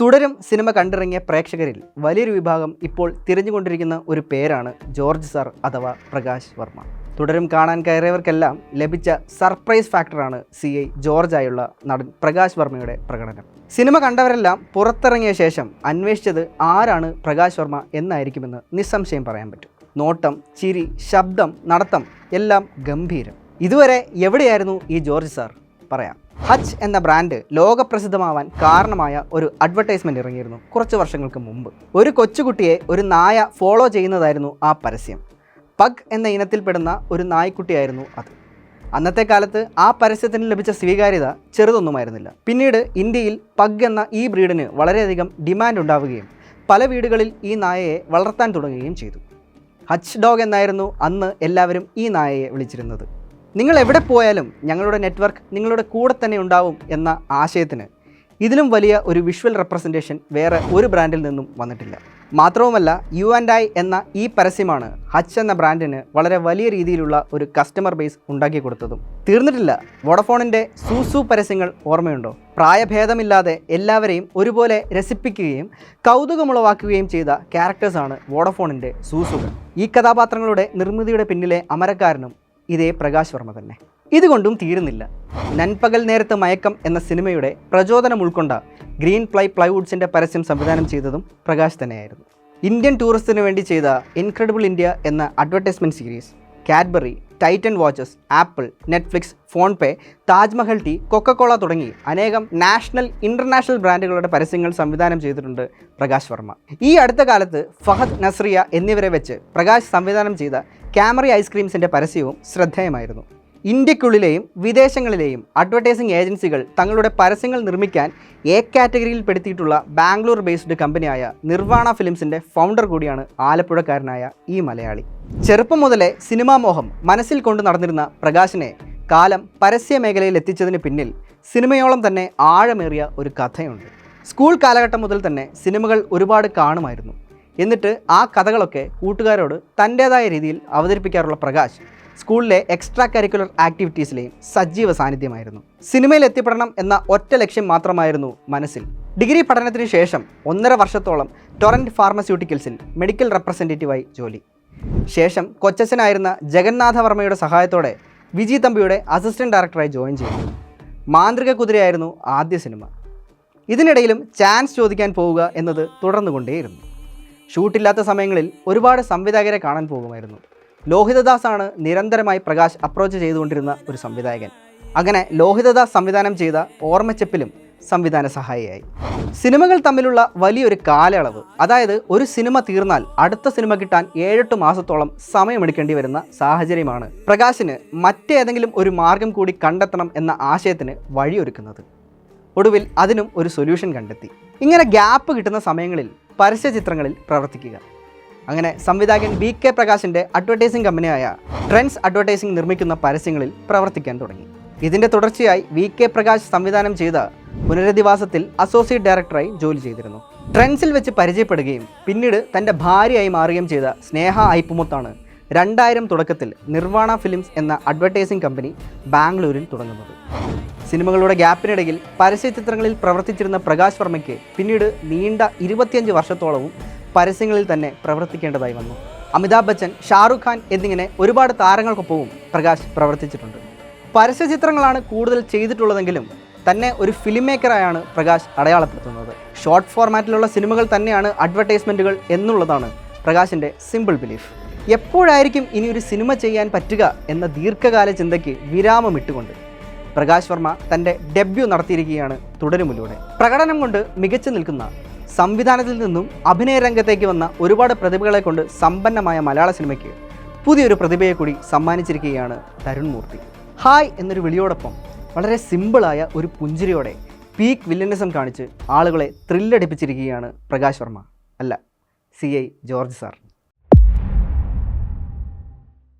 തുടരും സിനിമ കണ്ടിറങ്ങിയ പ്രേക്ഷകരിൽ വലിയൊരു വിഭാഗം ഇപ്പോൾ തിരഞ്ഞുകൊണ്ടിരിക്കുന്ന ഒരു പേരാണ് ജോർജ് സർ അഥവാ പ്രകാശ് വർമ്മ. തുടരും കാണാൻ കയറിയവർക്കെല്ലാം ലഭിച്ച സർപ്രൈസ് ഫാക്ടറാണ് സി ഐ ജോർജായുള്ള നടൻ പ്രകാശ് വർമ്മയുടെ പ്രകടനം. സിനിമ കണ്ടവരെല്ലാം പുറത്തിറങ്ങിയ ശേഷം അന്വേഷിച്ചത് ആരാണ് പ്രകാശ് വർമ്മ എന്നായിരിക്കുമെന്ന് നിസ്സംശയം പറയാൻ പറ്റും. നോട്ടം ചിരി ശബ്ദം നടത്തം എല്ലാം ഗംഭീരം. ഇതുവരെ എവിടെയായിരുന്നു ഈ ജോർജ് സാർ? പറയാം. ഹച്ച് എന്ന ബ്രാൻഡ് ലോകപ്രസിദ്ധമാവാൻ കാരണമായ ഒരു അഡ്വർടൈസ്മെന്റ് ഇറങ്ങിയിരുന്നു കുറച്ച് വർഷങ്ങൾക്ക് മുമ്പ്. ഒരു കൊച്ചുകുട്ടിയെ ഒരു നായ ഫോളോ ചെയ്യുന്നതായിരുന്നു ആ പരസ്യം. പഗ് എന്ന ഇനത്തിൽപ്പെടുന്ന ഒരു നായ്ക്കുട്ടിയായിരുന്നു അത്. അന്നത്തെ കാലത്ത് ആ പരസ്യത്തിന് ലഭിച്ച സ്വീകാര്യത ചെറുതൊന്നുമായിരുന്നില്ല. പിന്നീട് ഇന്ത്യയിൽ പഗ് എന്ന ഈ ബ്രീഡിന് വളരെയധികം ഡിമാൻഡ് ഉണ്ടാവുകയും പല വീടുകളിൽ ഈ നായയെ വളർത്താൻ തുടങ്ങുകയും ചെയ്തു. ഹച്ച് ഡോഗ് എന്നായിരുന്നു അന്ന് എല്ലാവരും ഈ നായയെ വിളിച്ചിരുന്നത്. നിങ്ങൾ എവിടെ പോയാലും ഞങ്ങളുടെ നെറ്റ്വർക്ക് നിങ്ങളുടെ കൂടെ തന്നെ ഉണ്ടാവും എന്ന ആശയത്തിന്. ഇതിലും വലിയ ഒരു വിഷ്വൽ റെപ്രസെന്റേഷൻ വേറെ ഒരു ബ്രാൻഡിൽ നിന്നും വന്നിട്ടില്ല. മാത്രവുമല്ല യു ആൻഡ് ഐ എന്ന ഈ പരസ്യമാണ് ഹച്ച് എന്ന ബ്രാൻഡിന് വളരെ വലിയ രീതിയിലുള്ള ഒരു കസ്റ്റമർ ബേസ് ഉണ്ടാക്കി കൊടുത്തതും. തീർന്നിട്ടില്ല. വോഡഫോണിന്റെ സൂസു പരസ്യങ്ങൾ ഓർമ്മയുണ്ടോ? പ്രായഭേദമില്ലാതെ എല്ലാവരെയും ഒരുപോലെ രസിപ്പിക്കുകയും കൗതുകമുളവാക്കുകയും ചെയ്ത ക്യാരക്ടേഴ്സാണ് വോഡഫോണിന്റെ സൂസുകൾ ഈ കഥാപാത്രങ്ങളുടെ നിർമ്മിതിയുടെ പിന്നിലെ അമരക്കാരനും ഇതേ പ്രകാശ് വർമ്മ തന്നെ. ഇതുകൊണ്ടും തീരുന്നില്ല. നൻപകൽ നേരത്തെ മയക്കം എന്ന സിനിമയുടെ പ്രചോദനം ഉൾക്കൊണ്ട ഗ്രീൻ പ്ലൈ പ്ലൈവുഡ്സിന്റെ പരസ്യം സംവിധാനം ചെയ്തതും പ്രകാശ് തന്നെയായിരുന്നു. ഇന്ത്യൻ ടൂറിസ്റ്റിന് വേണ്ടി ചെയ്ത ഇൻക്രെഡിബിൾ ഇന്ത്യ എന്ന advertisement series Cadbury Titan watches Apple Netflix PhonePe Taj Mahal tea Coca Cola തുടങ്ങി അനേകം നാഷണൽ ഇന്റർനാഷണൽ ബ്രാൻഡുകളുടെ പരസ്യങ്ങൾ സംവിധാനം ചെയ്തിട്ടുണ്ട് പ്രകാശ് വർമ്മ. ഈ അടുത്ത കാലത്ത് ഫഹദ് നസ്രിയ എന്നിവരെ വെച്ച് പ്രകാശ് സംവിധാനം ചെയ്ത ക്യാമറി ഐസ്ക്രീംസിന്റെ പരസ്യവും ശ്രദ്ധേയമായിരുന്നു. ഇന്ത്യക്കുള്ളിലെയും വിദേശങ്ങളിലെയും അഡ്വർടൈസിംഗ് ഏജൻസികൾ തങ്ങളുടെ പരസ്യങ്ങൾ നിർമ്മിക്കാൻ എ കാറ്റഗറിയിൽ പെടുത്തിയിട്ടുള്ള ബാംഗ്ലൂർ ബേസ്ഡ് കമ്പനിയായ നിർവാണ ഫിലിംസിന്റെ ഫൗണ്ടർ കൂടിയാണ് ആലപ്പുഴക്കാരനായ ഈ മലയാളി. ചെറുപ്പം മുതലേ സിനിമാ മോഹം മനസ്സിൽ കൊണ്ടു നടന്നിരുന്ന പ്രകാശിനെ കാലം പരസ്യ മേഖലയിൽ എത്തിച്ചതിന് പിന്നിൽ സിനിമയോളം തന്നെ ആഴമേറിയ ഒരു കഥയുണ്ട്. സ്കൂൾ കാലഘട്ടം മുതൽ തന്നെ സിനിമകൾ ഒരുപാട് കാണുമായിരുന്നു. എന്നിട്ട് ആ കഥകളൊക്കെ കൂട്ടുകാരോട് തന്റേതായ രീതിയിൽ അവതരിപ്പിക്കാറുള്ള പ്രകാശ് സ്കൂളിലെ എക്സ്ട്രാ കരിക്കുലർ ആക്ടിവിറ്റീസിലെയും സജീവ സാന്നിധ്യമായിരുന്നു. സിനിമയിൽ എത്തിപ്പെടണം എന്ന ഒറ്റ ലക്ഷ്യം മാത്രമായിരുന്നു മനസ്സിൽ. ഡിഗ്രി പഠനത്തിന് ശേഷം ഒന്നര വർഷത്തോളം ടൊറന്റ് ഫാർമസ്യൂട്ടിക്കൽസിൽ മെഡിക്കൽ റെപ്രസെന്റേറ്റീവായി ജോലി. ശേഷം കൊച്ചച്ഛനായിരുന്ന ജഗന്നാഥ വർമ്മയുടെ സഹായത്തോടെ വിജി തമ്പിയുടെ അസിസ്റ്റന്റ് ഡയറക്ടറായി ജോയിൻ ചെയ്തു. മാന്ത്രിക കുതിരയായിരുന്നു ആദ്യ സിനിമ. ഇതിനിടയിലും ചാൻസ് ചോദിക്കാൻ പോവുക എന്നത് തുടർന്നുകൊണ്ടേയിരുന്നു. ഷൂട്ടില്ലാത്ത സമയങ്ങളിൽ ഒരുപാട് സംവിധായകരെ കാണാൻ പോകുമായിരുന്നു. ലോഹിതദാസാണ് നിരന്തരമായി പ്രകാശ് അപ്രോച്ച് ചെയ്തുകൊണ്ടിരുന്ന ഒരു സംവിധായകൻ. അങ്ങനെ ലോഹിതദാസ് സംവിധാനം ചെയ്ത ഓർമ്മച്ചെപ്പിലും സംവിധാന സഹായിയായി. സിനിമകൾ തമ്മിലുള്ള വലിയൊരു കാലയളവ് അതായത് ഒരു സിനിമ തീർന്നാൽ അടുത്ത സിനിമ കിട്ടാൻ ഏഴെട്ട് മാസത്തോളം സമയമെടുക്കേണ്ടി വരുന്ന സാഹചര്യമാണ് പ്രകാശിന് മറ്റേതെങ്കിലും ഒരു മാർഗം കൂടി കണ്ടെത്തണം എന്ന ആശയത്തിന് വഴിയൊരുക്കുന്നത്. ഒടുവിൽ അതിനും ഒരു സൊല്യൂഷൻ കണ്ടെത്തി. ഇങ്ങനെ ഗ്യാപ്പ് കിട്ടുന്ന സമയങ്ങളിൽ പരസ്യ ചിത്രങ്ങളിൽ പ്രവർത്തിക്കുക. അങ്ങനെ സംവിധായകൻ ബി കെ പ്രകാശിന്റെ അഡ്വർടൈസിംഗ് കമ്പനിയായ ട്രെൻഡ്സ് അഡ്വർടൈസിംഗ് നിർമ്മിക്കുന്ന പരസ്യങ്ങളിൽ പ്രവർത്തിക്കാൻ തുടങ്ങി. ഇതിന്റെ തുടർച്ചയായി വി കെ പ്രകാശ് സംവിധാനം ചെയ്ത പുനരധിവാസത്തിൽ അസോസിയേറ്റ് ഡയറക്ടറായി ജോലി ചെയ്തിരുന്നു. ട്രെൻഡ്സിൽ വെച്ച് പരിചയപ്പെടുകയും പിന്നീട് തന്റെ ഭാര്യയായി മാറുകയും ചെയ്ത സ്നേഹ ഐപ്പുമുത്താണ് രണ്ടായിരം തുടക്കത്തിൽ നിർവാണ ഫിലിംസ് എന്ന അഡ്വർടൈസിംഗ് കമ്പനി ബാംഗ്ലൂരിൽ തുടങ്ങുന്നത്. സിനിമകളുടെ ഗ്യാപ്പിനിടയിൽ പരസ്യ ചിത്രങ്ങളിൽ പ്രവർത്തിച്ചിരുന്ന പ്രകാശ് വർമ്മയ്ക്ക് പിന്നീട് നീണ്ട ഇരുപത്തിയഞ്ച് വർഷത്തോളവും പരസ്യങ്ങളിൽ തന്നെ പ്രവർത്തിക്കേണ്ടതായി വന്നു. അമിതാഭ് ബച്ചൻ ഷാറുഖ് ഖാൻ എന്നിങ്ങനെ ഒരുപാട് താരങ്ങൾക്കൊപ്പവും പ്രകാശ് പ്രവർത്തിച്ചിട്ടുണ്ട്. പരസ്യ ചിത്രങ്ങളാണ് കൂടുതൽ ചെയ്തിട്ടുള്ളതെങ്കിലും തന്നെ ഒരു ഫിലിം മേക്കറായാണ് പ്രകാശ് അടയാളപ്പെടുത്തുന്നത്. ഷോർട്ട് ഫോർമാറ്റിലുള്ള സിനിമകൾ തന്നെയാണ് അഡ്വർടൈസ്മെന്റുകൾ എന്നുള്ളതാണ് പ്രകാശിന്റെ സിമ്പിൾ ബിലീഫ്. എപ്പോഴായിരിക്കും ഇനി ഒരു സിനിമ ചെയ്യാൻ പറ്റുക എന്ന ദീർഘകാല ചിന്തയ്ക്ക് വിരാമം ഇട്ടുകൊണ്ട് പ്രകാശ് വർമ്മ തന്റെ ഡെബ്യൂ നടത്തിയിരിക്കുകയാണ് തുടരുമിലൂടെ പ്രകടനം കൊണ്ട് മികച്ചു നിൽക്കുന്ന സംവിധാനത്തിൽ നിന്നും അഭിനയ രംഗത്തേക്ക് വന്ന ഒരുപാട് പ്രതിഭകളെ കൊണ്ട് സമ്പന്നമായ മലയാള സിനിമയ്ക്ക് പുതിയൊരു പ്രതിഭയെ കൂടി സമ്മാനിച്ചിരിക്കുകയാണ് തരുൺ മൂർത്തി. ഹായ് എന്നൊരു വിളിയോടൊപ്പം വളരെ സിമ്പിളായ ഒരു പുഞ്ചിരിയോടെ പീക്ക് വില്ലനിസം കാണിച്ച് ആളുകളെ ത്രില്ലടിപ്പിച്ചിരിക്കുകയാണ് പ്രകാശ് വർമ്മ. അല്ല സി ഐ ജോർജ് സാർ.